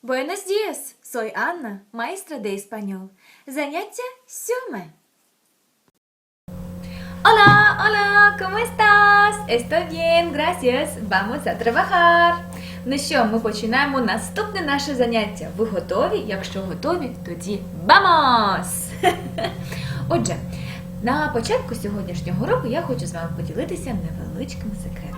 Buenos días, soy Anna, maestra de español. Заняття сьоме. Hola, hola, ¿cómo estás? Estoy bien, gracias. Vamos a trabajar. Ну що, ми починаємо наступне наше заняття. Ви готові? Якщо готові, тоді vamos! Отже, на початку сьогоднішнього року я хочу з вами поділитися невеличким секретом.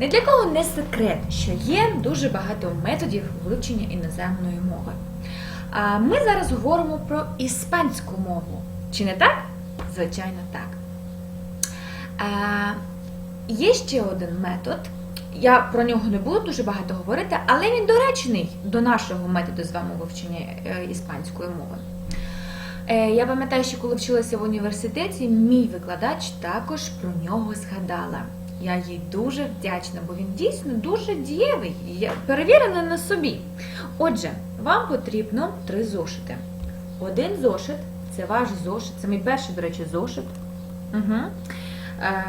Ні для кого не секрет, що є дуже багато методів вивчення іноземної мови. А ми зараз говоримо про іспанську мову. Чи не так? Звичайно, так. А, є ще один метод. Я про нього не буду дуже багато говорити, але він доречний до нашого методу з вами вивчення е, іспанської мови. Е, Я пам'ятаю, що коли вчилася в університеті, мій викладач також про нього згадала. Я їй дуже вдячна, бо він дійсно дуже дієвий, я перевірена на собі. Отже, вам потрібно три зошити. Один зошит це ваш зошит, це мій перший, до речі, зошит. Угу. Е,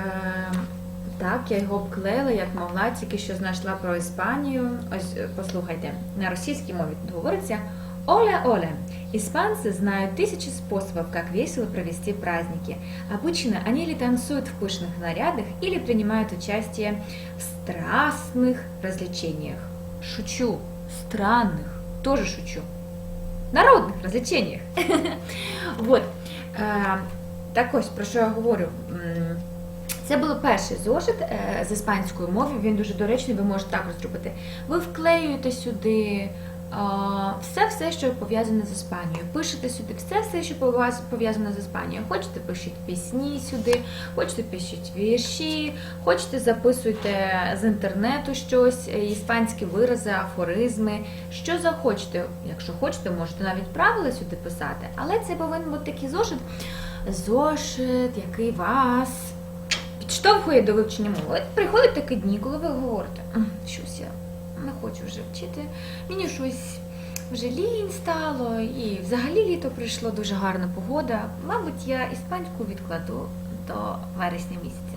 так, я його обклеїла, як могла, тільки що знайшла про Іспанію. Ось е, послухайте, на російській мові тут говориться Оля. Испанцы знают тысячи способов, как весело провести праздники. Обычно они или танцуют в пышных нарядах, или принимают участие в страстных развлечениях. Шучу. Странных. Тоже шучу. Народних развлечениях. Вот. Е, Так ось, про що я говорю. М, Це був перший зошит е, з іспанською мовою, він дуже доречний, ви можете також зробити. Ви вклеюєте сюди все-все, що пов'язане з Іспанією. Пишете сюди все-все, що пов'язане з Іспанією. Хочете, пишіть пісні сюди, хочете, пишіть вірші, хочете, записуйте з інтернету щось, е, іспанські вирази, афоризми, що захочете. Якщо хочете, можете навіть правила сюди писати, але це повинен бути такий зошит, зошит, який вас підштовхує до вивчення мови. Приходять такі дні, коли ви говорите, «М, щось я не хочу вже вчити, мені щось вже лінь стало, і взагалі літо прийшло дуже гарна погода. Мабуть, я іспанську відкладу до вересня місяця.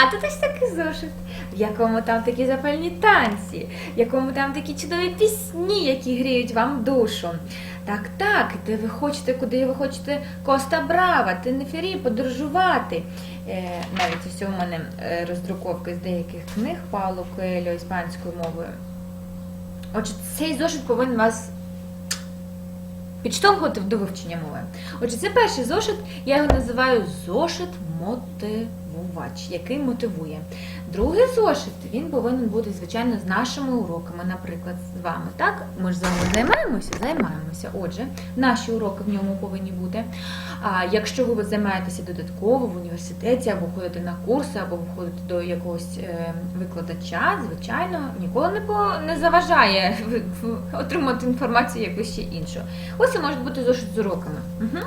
А тут ось такий зошит, в якому там такі запальні танці, в якому там такі чудові пісні, які гріють вам душу. Так, так, де ви хочете, куди ви хочете Коста Брава, Тенефері, подорожувати. Е, навіть ось у мене е, роздруковки з деяких книг Пауло Коельо іспанською мовою. Отже, цей зошит повинен вас підштовхувати до вивчення мови. Отже, це перший зошит, я його називаю зошит мотивувач, який мотивує. Другий зошит, він повинен бути, звичайно, з нашими уроками, наприклад, з вами. Так, ми ж з вами займаємося, займаємося. Отже, наші уроки в ньому повинні бути. А якщо ви займаєтеся додатково в університеті, або ходите на курси, або ви ходите до якогось е, викладача, звичайно, ніколи не, по, не заважає отримати інформацію якусь ще іншу. Ось це може бути зошит з уроками. Угу.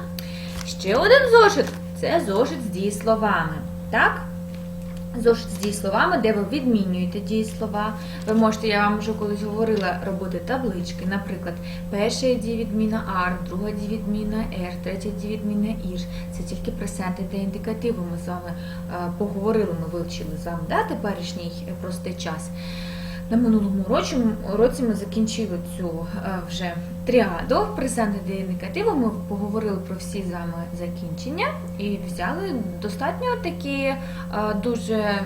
Ще один зошит це зошит з дієсловами. Так? Зошит з дієсловами, де ви відмінюєте дієслова. Ви можете, я вам вже колись говорила, робити таблички. Наприклад, перша дієвідміна ар, друга дієвідміна ер, третя дієвідміна ІР. Це тільки пресенти та індикативи. Ми з вами е, поговорили, ми вивчили з вами да, теперішній е, простий час. На минулому році, році ми закінчили цю е, вже тріаду презенти та індикативи. Ми поговорили про всі з вами закінчення і взяли достатньо такі е, дуже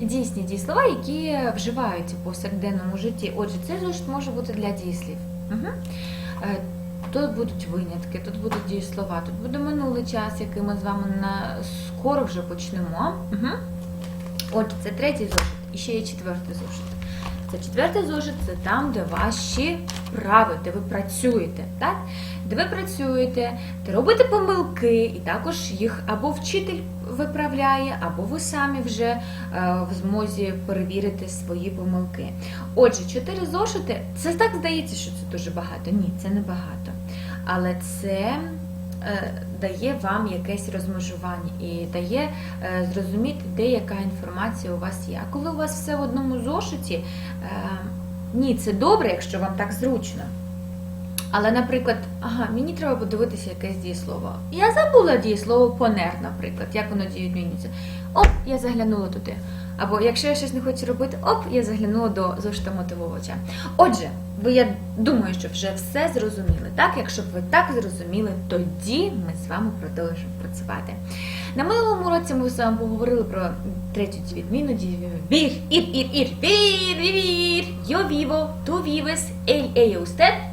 дійсні дієслова, які вживаються в повсякденному житті. Отже, цей зошит може бути для дієслів. Угу. Тут будуть винятки, тут будуть дієслова, тут буде минулий час, який ми з вами на скоро вже почнемо. Угу. Отже, це третій зошит і ще є четвертий зошит. Це четвертий зошит це там, де ваші вправи, де ви працюєте, так? Де ви працюєте, де робите помилки, і також їх або вчитель виправляє, або ви самі вже е, в змозі перевірити свої помилки. Отже, чотири зошити, це так здається, що це дуже багато. Ні, це не багато. Але це дає вам якесь розмежування і дає е, зрозуміти, де яка інформація у вас є. А коли у вас все в одному зошиті, е, ні, це добре, якщо вам так зручно. Але, наприклад, ага, мені треба подивитися якесь дієслово. Я забула дієслово понер, наприклад, як воно дієдмінюється. Оп, я заглянула туди. Або якщо я щось не хочу робити, оп, я заглянула до зошита мотивувача. Отже, ви я думаю, що вже все зрозуміли. Так, якщо б ви так зрозуміли, тоді ми з вами продовжимо працювати. На минулому році ми з вами поговорили про третю відміну вір, ір, ір, ір, вір, вір, yo vivo, tú vives, él, ella, usted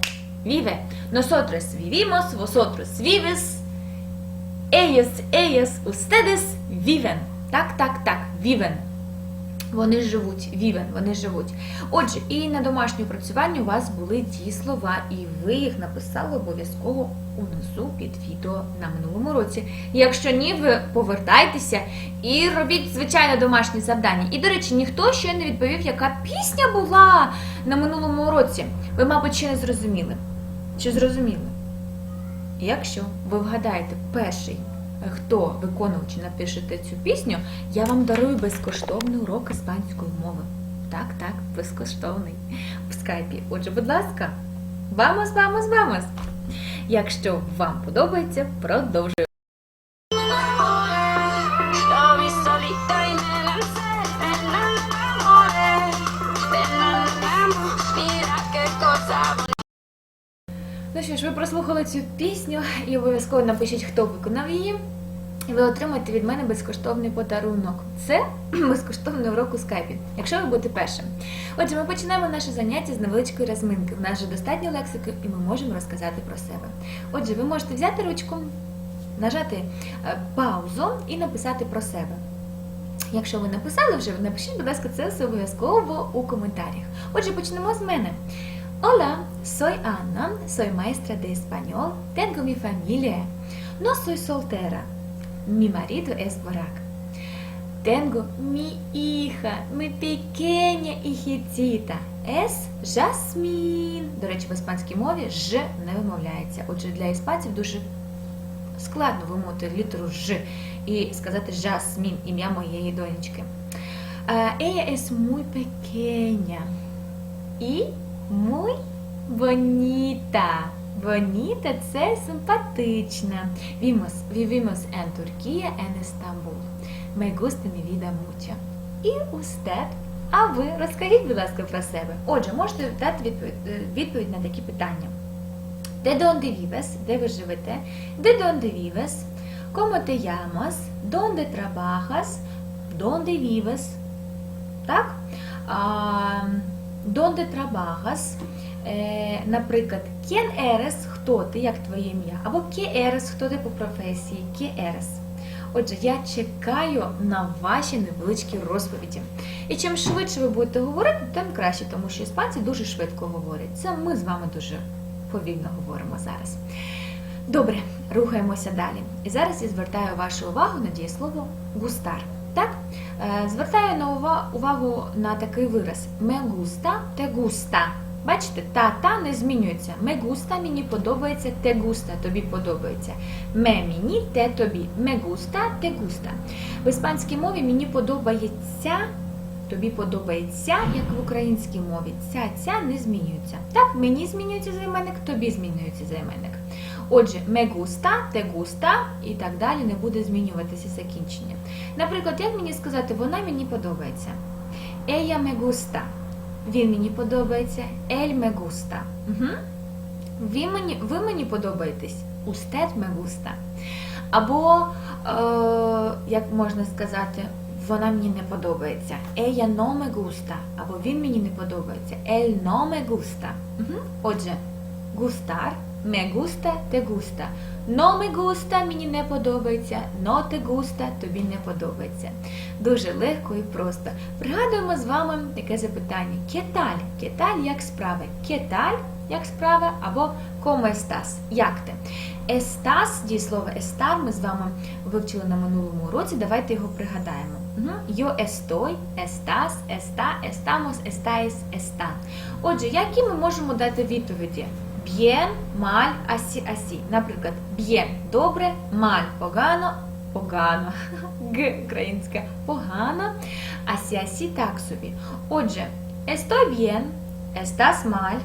vive. Nosotros vivimos, vosotros vives, ellos, ellas, ustedes viven. Так, так, так, viven. Вони живуть, вівен, вони живуть. Отже, і на домашньому працюванні у вас були дієслова, і ви їх написали обов'язково унизу під відео на минулому році. Якщо ні, ви повертайтеся і робіть звичайне домашнє завдання. І, до речі, ніхто ще не відповів, яка пісня була на минулому році. Ви, мабуть, ще не зрозуміли. Чи зрозуміли? Якщо ви вгадаєте перший, хто виконуючи напишете цю пісню, я вам дарую безкоштовний урок іспанської мови. Так, так, безкоштовний в скайпі. Отже, будь ласка, вамос, вамос, вамос! Якщо вам подобається, продовжуємо. Що ж, ви прослухали цю пісню і обов'язково напишіть, хто виконав її. І ви отримаєте від мене безкоштовний подарунок. Це безкоштовний урок у скайпі, якщо ви будете першим. Отже, ми починаємо наше заняття з невеличкої розминки. В нас вже достатньо лексики, і ми можемо розказати про себе. Отже, ви можете взяти ручку, нажати е, паузу і написати про себе. Якщо ви написали вже, напишіть, будь ласка, це все обов'язково у коментарях. Отже, почнемо з мене. Hola, soy Ana, soy maestra de español, tengo mi familia. No soy soltera. Mi marido es Barak. Tengo mi hija, mi pequeña hijitita. Es Jasmine. До речі, в іспанській мові ж не вимовляється. Отже, для іспанців дуже складно вимовити літеру ж і сказати Жасмін, ім'я моєї донечки. Е, Ella es muy pequeña y muy bonita. Bonita – це симпатична. Vivimos, vivimos en Turquía, en Estambul. Me gusta mi vida mucho. І usted. А ви розкажіть, будь ласка, про себе. Отже, можете дати відповідь, е, відповідь на такі питання. ¿De dónde vives? Де ви живете? ¿De dónde vives? ¿Cómo te llamas? ¿Dónde trabajas? ¿Dónde vives? Так? А, ¿Dónde trabajas? Е, наприклад, ¿Quién eres? Хто ти, як твоє ім'я? Або ¿Qué eres? Хто ти по професії? ¿Qué eres? Отже, я чекаю на ваші невеличкі розповіді. І чим швидше ви будете говорити, тим краще, тому що іспанці дуже швидко говорять. Це ми з вами дуже повільно говоримо зараз. Добре, рухаємося далі. І зараз я звертаю вашу увагу на дієслово густар. Так? Е, Звертаю на увагу на такий вираз me gusta, te gusta. Бачите, та-та не змінюється. Me gusta, мені подобається, te gusta, тобі подобається. Me мені, те тобі. Me gusta, te gusta. В іспанській мові мені подобається, тобі подобається, як в українській мові. Ця ця не змінюється. Так, мені змінюється займенник, тобі змінюється займенник. Отже, me gusta, te gusta і так далі не буде змінюватися закінчення. Наприклад, як мені сказати, вона мені подобається. Ella me gusta. Він мені подобається. Ель me gusta. Угу. Ви мені, ви мені подобаєтесь. Usted me gusta. Або, е, як можна сказати, вона мені не подобається. Ella no me gusta. Або він мені не подобається. Ель no me gusta. Угу. Отже, gustar, me gusta, te gusta. No me gusta, мені не подобається. No te gusta, тобі не подобається. Дуже легко і просто. Пригадуємо з вами таке запитання. Кеталь? Кеталь як справи? Кеталь як справа або como estás? Як ти? Естас, дієслово естар, ми з вами вивчили на минулому уроці. Давайте його пригадаємо. Yo estoy, estás, está, estamos, estáis, están. Отже, які ми можемо дати відповіді? Bien, mal, así, así. Наприклад, bien – добре, mal – погано, погано, г українська погано, асі, асі так собі. Отже, estoy bien, estás mal,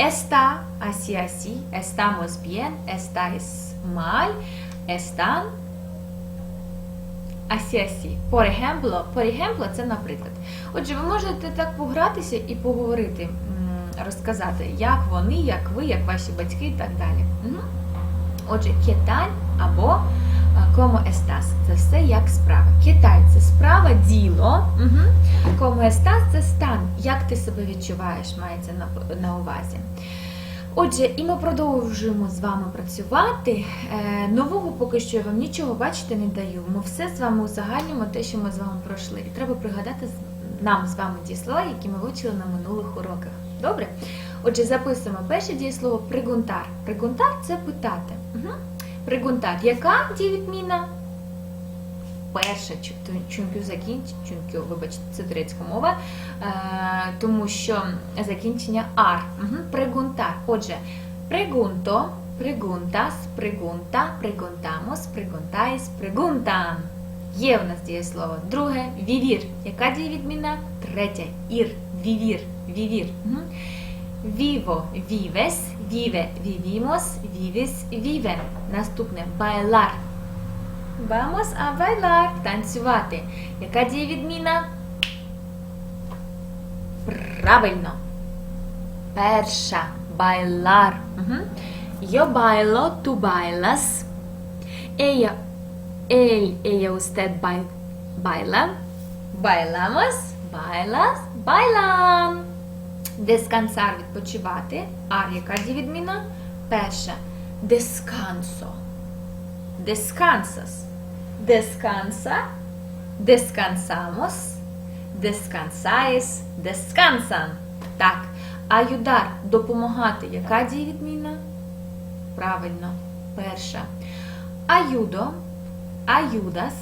Está así así, estamos bien, estáis mal, están así асі. Por ejemplo, це наприклад. Отже, ви можете так погратися і поговорити, розказати, як вони, як ви, як ваші батьки і так далі. Мгм. Отже, ¿qué tal або е, ¿cómo estás? Це все як справа. ¿Qué tal? це справа, діло. Угу. ¿Cómo estás? це стан. Як ти себе відчуваєш, мається на, на увазі. Отже, і ми продовжуємо з вами працювати. Е, нового поки що я вам нічого бачити не даю. Ми все з вами узагальнюємо те, що ми з вами пройшли. І треба пригадати нам з вами ті слова, які ми вивчили на минулих уроках. Добре? Отже, записуємо перше дієслово пригунтар. Пригунтар це питати. Угу. Пригунтар. Яка дієвідміна? Перша чу- чункю закінч, чункю, вибачте, це турецька мова, е, тому що закінчення ар. Угу. Пригунтар. Отже, пригунто, пригунтас, пригунта, пригунтамос, пригунтаїс, пригунтам. Є в нас дієслово. Друге вівір. Яка дієвідміна? Третя ір. Вівір. Угу. Vivo, vives, vive, vivimos, vives, viven. Наступне bailar. Vamos a bailar. Танцювати. Яка дієвідміна? Правильно. Перша. Bailar. Угу. Yo bailo, tú bailas. Ella, él, ella, usted bail- baila. Bailamos, bailas, bailan. Descansar відпочивати. Ар, яка дієвідміна? Перша. Descanso. Descansas. Descansa. Descansamos. Descansáis. Descansan. Так. Аюдар допомагати. Яка дієвідміна? Правильно. Перша. Ayudo. Ayudas.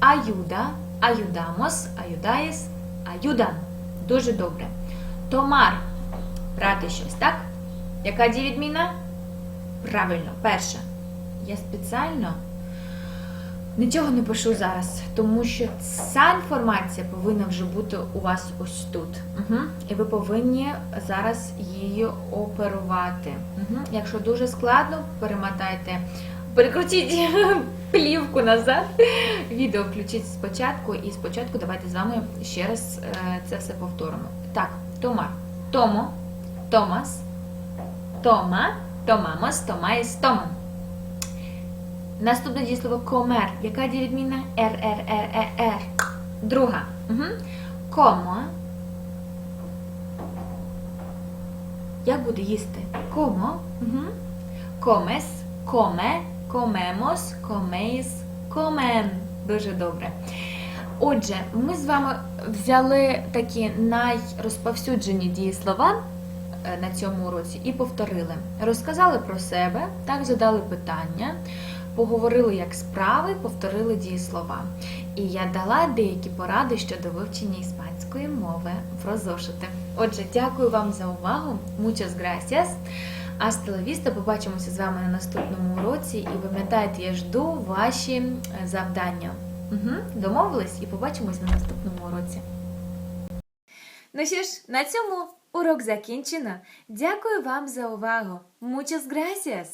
Ayuda. Ayudamos. Ayudais. Ayudan. Дуже добре. Томар. Брати щось, так? Яка дієвідміна? Правильно, перша. Я спеціально нічого не пишу зараз, тому що ця інформація повинна вже бути у вас ось тут. Угу. І ви повинні зараз її оперувати. Угу. Якщо дуже складно, перемотайте, перекрутіть плівку назад. Відео включіть спочатку, і спочатку давайте з вами ще раз е, це все повторимо. Так, Томар. Томо, Томас, Тома, Томамос, Томаєс, Томан. Наступне дієслово комер. Яка дієвідміна? Р, Р, Р, Е, Р. Друга. Угу. Комо. Як буде їсти? Комо. Угу. Комес, коме, комемос, комеїс, комен. Дуже добре. Отже, ми з вами взяли такі найрозповсюджені дієслова е, на цьому уроці і повторили. Розказали про себе, так задали питання, поговорили як справи, повторили дієслова. І я дала деякі поради щодо вивчення іспанської мови про зошити. Отже, дякую вам за увагу. Muchas gracias. Hasta la vista. Побачимося з вами на наступному уроці. І пам'ятайте, я жду ваші е, завдання. Угу. Домовились і побачимось на наступному уроці. Ну що ж, на цьому урок закінчено. Дякую вам за увагу. Muchas gracias!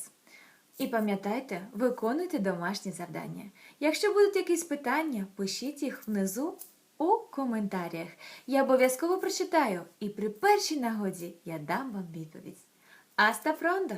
І пам'ятайте, виконуйте домашні завдання. Якщо будуть якісь питання, пишіть їх внизу у коментарях. Я обов'язково прочитаю і при першій нагоді я дам вам відповідь. Аста пронто!